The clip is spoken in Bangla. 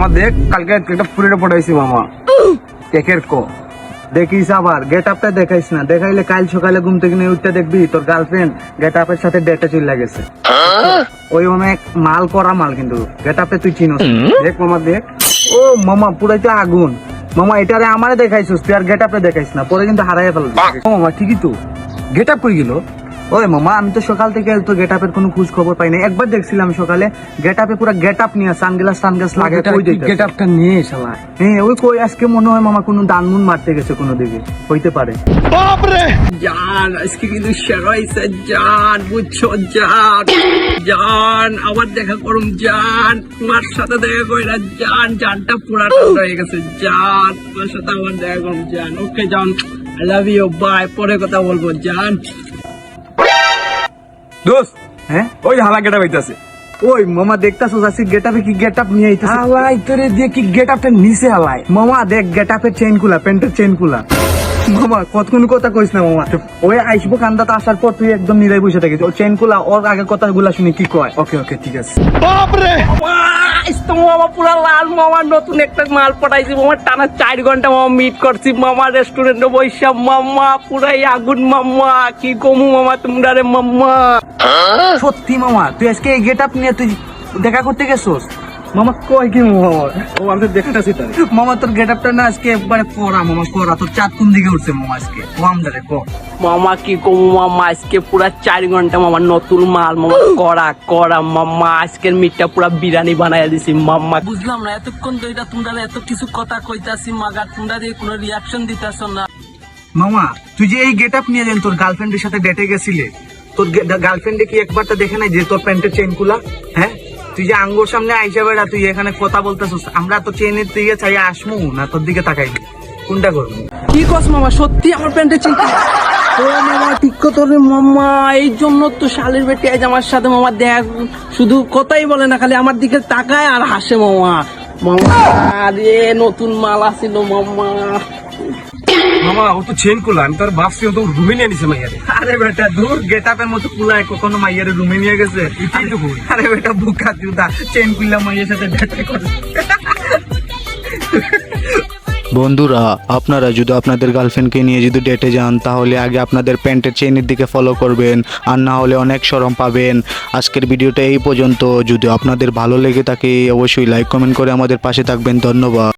মামা দেখ কালকে একটা ফুলের পটাইছি মামা। কেকের কো। দেখিস আবার গেট আপটা দেখাইস না। দেখাইলে কাল সকালে ঘুম থেকে নিয়ে উঠতে দেখবি তোর গার্লফ্রেন্ড গেট আপের সাথে ডেটে চলে গেছে। ওই অনেক মাল করা মাল কিন্তু। গেট আপে তুই চিনোস। দেখ মামা দেখ। ও মামা পুরাই তো আগুন। মামা এটারে আমারে দেখাইছিস তুই আর গেট আপে দেখাইস না। পরে কিন্তু হারাই ফেলবি। মামা ঠিকই তো। গেট আপ কই গেল? ওই মামা আমি তো সকাল থেকে তো গেট আপের কোনো খোঁজ খবর পাই না একবার দেখছিলাম সকালে গেট আপে পুরো গেট আপ নিয়ে সানগ্লাস সানগ্লাস লাগে কই দিতে গেট আপটা নিয়ে শালা? হ্যাঁ ওই কই আজকে মনে হয় মামা কোনো দানমুন মারতে গেছে কোনো দিকে। হইতে পারে। জান আজকে কিন্তু সেরা হয়েছে জান বুঝছ জান। জান আবার দেখা করুম জান। তোমার সাথে দেখা করি না জান। জানটা পুরা হয়ে গেছে জান। তোমার সাথে আবার দেখা করুম জান। ওকে জান আই লাভ ইউ বাই পরে কথা বলব জান। দোস্ত হ্যাঁ? ওই হালা গেটা আপ ওই মামা দেখতাছস আজকে গেটাপে কি গেট আপ নিয়ে আইতাছে? হালাই তোরে দিয়ে কি গেট আপটা নিচে হালাই? মামা দেখ গেট আপের চেইন কুলা প্যান্টের চেন কুলা মামা কতক্ষণ কথা কইস না মামা? ওই আইসবো কান্দাতে আসার পর তুই একদম নিরাই বসে থাকিস। ওর চেইন কুলা ওর আগে কথাগুলা শুনি কি কয়? ওকে ওকে ঠিক আছে। তো মামা পুরা লাল মামা নতুন একটা মাল পটাইছি মামা টানা চার ঘণ্টা মামা মিট করছি। মামা রেস্টুরেন্টে বৈশা মামা পুরাই আগুন মামা কি কমু মামা তোমরা রে মামা? সত্যি মামা তুই আজকে এই গেট আপ নিয়ে তুই দেখা করতে গেছোস? মামা কয় কি মামা? ও আমি তো দেখতেছি তাই মামা তোর গেট আপটা না আজকে একবারে করা মামা করা তোর চাঁদ কোন দিকে উঠছে মামা আজকে? ও আমদারে ক? মামা কি কমু মামা? আজকে পুরা চার ঘণ্টা মামা নতুন মাল মামা করা করা মামা। আজকের মিটটা পুরা বিরিয়ানি বানাই দিছি মামা। বুঝলাম না এতক্ষণ তো এটা তোমরা এত কিছু কথা কইতাছি মাগা তোমরা দিয়ে কোনো রিয়াকশন দিতেছ না। মামা তুই যে এই গেট আপ নিয়ে যেন তোর গার্লফ্রেন্ডের সাথে ডেটে গেছিলে তোর গার্লফ্রেন্ডে কি একবার তো দেখে নাই যে তোর প্যান্টের চেন কুলা হ্যাঁ? তুই যে আঙ্গুর সামনে আইসা বেড়া, তুই এখানে কথা বলতেছিস, আমরা তো চেনের দিকে চাই আসমু, না তোর দিকে তাকাই কোনটা করব? কি কস মামা, সত্যি আমার প্যান্টে চিন্তা? মামা, ঠিক এই জন্য তো আমার সাথে দেখ, শুধু কথাই বলে না, খালি আমার দিকে তাকায় আর মামা। মামা নতুন মাল মামা। মামা ও তো চেন কুলা আমি তোর ভাবছি ও তো রুমে নিয়ে নিছে মাইয়ারে। আরে বেটা দূর গেট আপের মতো কুলায় কখনো মাইয়ারে রুমে নিয়ে গেছে? এটাই তো ভুল। আরে বেটা বুকা জুদা চেন কুলা মাইয়ের সাথে ডেটে করে। বন্ধুরা আপনারা যদি আপনাদের গার্লফ্রেন্ডকে নিয়ে যদি ডেটে যান তাহলে আগে আপনাদের প্যান্টের চেইনের দিকে ফলো করবেন আর না হলে অনেক সরম পাবেন। আজকের ভিডিওটা এই পর্যন্ত। যদি আপনাদের ভালো লেগে থাকে অবশ্যই লাইক কমেন্ট করে আমাদের পাশে থাকবেন। ধন্যবাদ।